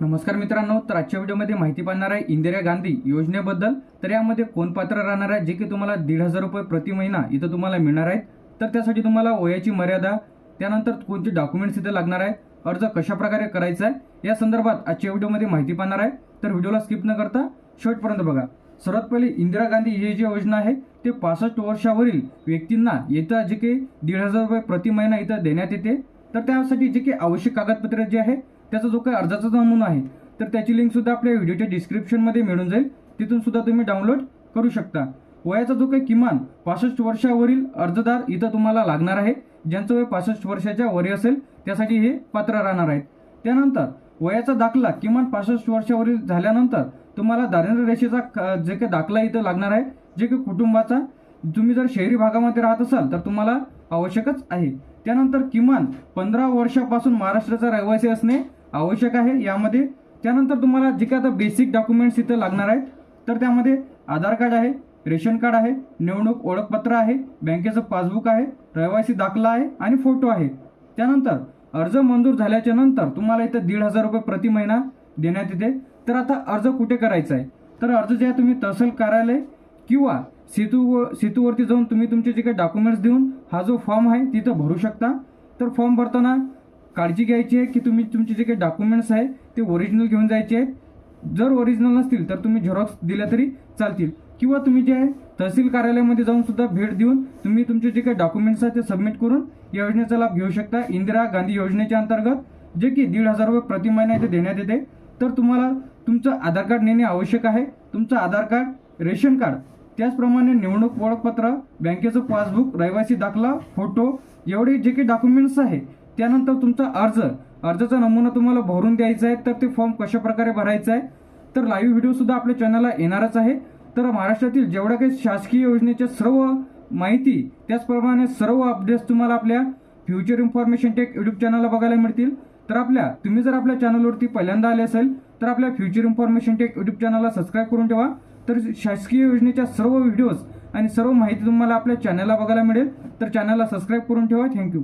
नमस्कार मित्रांनो तर आजच्या व्हिडिओमध्ये माहिती पाहणार आहे इंदिरा गांधी योजनेबद्दल. तर यामध्ये कोण पात्र राहणार आहे जे की तुम्हाला दीड हजार रुपये प्रति महिना इथं तुम्हाला मिळणार आहेत. तर त्यासाठी तुम्हाला वयाची मर्यादा त्यानंतर कोणते डॉक्युमेंट्स इथे लागणार आहे अर्ज कशा प्रकारे करायचा आहे या संदर्भात आजच्या व्हिडिओमध्ये माहिती पाहणार आहे. तर व्हिडिओला स्किप न करता शेवटपर्यंत बघा. सर्वात पहिले इंदिरा गांधी ही जी योजना आहे ते पासष्ट वर्षावरील व्यक्तींना येतं जे काही दीड हजार रुपये प्रति महिना इथं देण्यात येते. तर त्यासाठी जे काही आवश्यक कागदपत्रे जे आहे त्याचा जो काही अर्जाचा नमुना आहे तर त्याची लिंकसुद्धा आपल्या व्हिडिओच्या डिस्क्रिप्शनमध्ये मिळून जाईल. तिथून सुद्धा तुम्ही डाउनलोड करू शकता. वयाचा जो काही किमान पासष्ट वर्षावरील अर्जदार इथं तुम्हाला लागणार आहे. ज्यांचं वय पासष्ट वर्षाच्या वरी असेल त्यासाठी हे पात्र राहणार आहेत. त्यानंतर वयाचा दाखला किमान पासष्ट वर्षावरील झाल्यानंतर तुम्हाला दारिद्र्य रेषेचा जे काही दाखला इथं लागणार आहे जे काही कुटुंबाचा तुम्ही जर शहरी भागामध्ये राहत असाल तर तुम्हाला आवश्यकच आहे. त्यानंतर किमान पंधरा वर्षापासून महाराष्ट्राचा रहिवासी असणे आवश्यक आहे. यामध्ये त्यानंतर तुम्हाला जे काही आता बेसिक डॉक्युमेंट्स इथं लागणार आहेत तर त्यामध्ये आधार कार्ड आहे रेशन कार्ड आहे निवडणूक ओळखपत्र आहे बँकेचं पासबुक आहे रहिवासी दाखला आहे आणि फोटो आहे. त्यानंतर अर्ज मंजूर झाल्याच्यानंतर तुम्हाला इथं दीड हजार रुपये प्रति महिना देण्यात येते. तर आता अर्ज कुठे करायचा आहे? तर अर्ज जे आहे तुम्ही तहसील कार्यालय किंवा सेतू सेतूवरती जाऊन तुम्ही तुमचे जे काही डॉक्युमेंट्स देऊन हा जो फॉर्म आहे तिथं भरू शकता. तर फॉर्म भरताना काळजी घ्यायची आहे की तुम्ही तुमचे जे काही डॉक्युमेंट्स आहे ते ओरिजिनल घेऊन जायचे आहेत. जर ओरिजिनल नसतील तर तुम्ही झेरॉक्स दिल्या तरी चालतील. किंवा तुम्ही जे आहे तहसील कार्यालयामध्ये जाऊन सुद्धा भेट देऊन तुम्ही तुमचे जे काही डॉक्युमेंट्स आहेत ते सबमिट करून या योजनेचा लाभ घेऊ शकता. इंदिरा गांधी योजनेच्या अंतर्गत जे की दीड हजार रुपये प्रति महिना इथे देण्यात येते. तर तुम्हाला तुमचं आधार कार्ड नेणे आवश्यक आहे. तुमचं आधार कार्ड रेशन कार्ड त्याचप्रमाणे निवडणूक ओळखपत्र बँकेचं पासबुक रहिवासी दाखला फोटो एवढे जे काही डॉक्युमेंट्स आहे त्यानंतर तुमचा अर्ज अर्जाचा नमुना तुम्हाला भरून द्यायचा आहे तर ते फॉर्म कशा प्रकारे भरायचा आहे तर लाईव्ह व्हिडिओसुद्धा आपल्या चॅनलला येणारच आहे. तर महाराष्ट्रातील जेवढ्या काही शासकीय योजनेच्या सर्व माहिती त्याचप्रमाणे सर्व अपडेट्स तुम्हाला आपल्या फ्युचर इन्फॉर्मेशन टेक यूट्यूब चॅनलला बघायला मिळतील. तर आपल्या तुम्ही जर आपल्या चॅनलवरती पहिल्यांदा आले असेल तर आपल्या फ्युचर इन्फॉर्मेशन टेक यूट्यूब चॅनलला सबस्क्राईब करून ठेवा. तर शासकीय योजनेच्या सर्व व्हिडिओज आणि सर्व माहिती तुम्हाला आपल्या चॅनलला बघायला मिळेल. तर चॅनलला सबस्क्राईब करून ठेवा. थँक्यू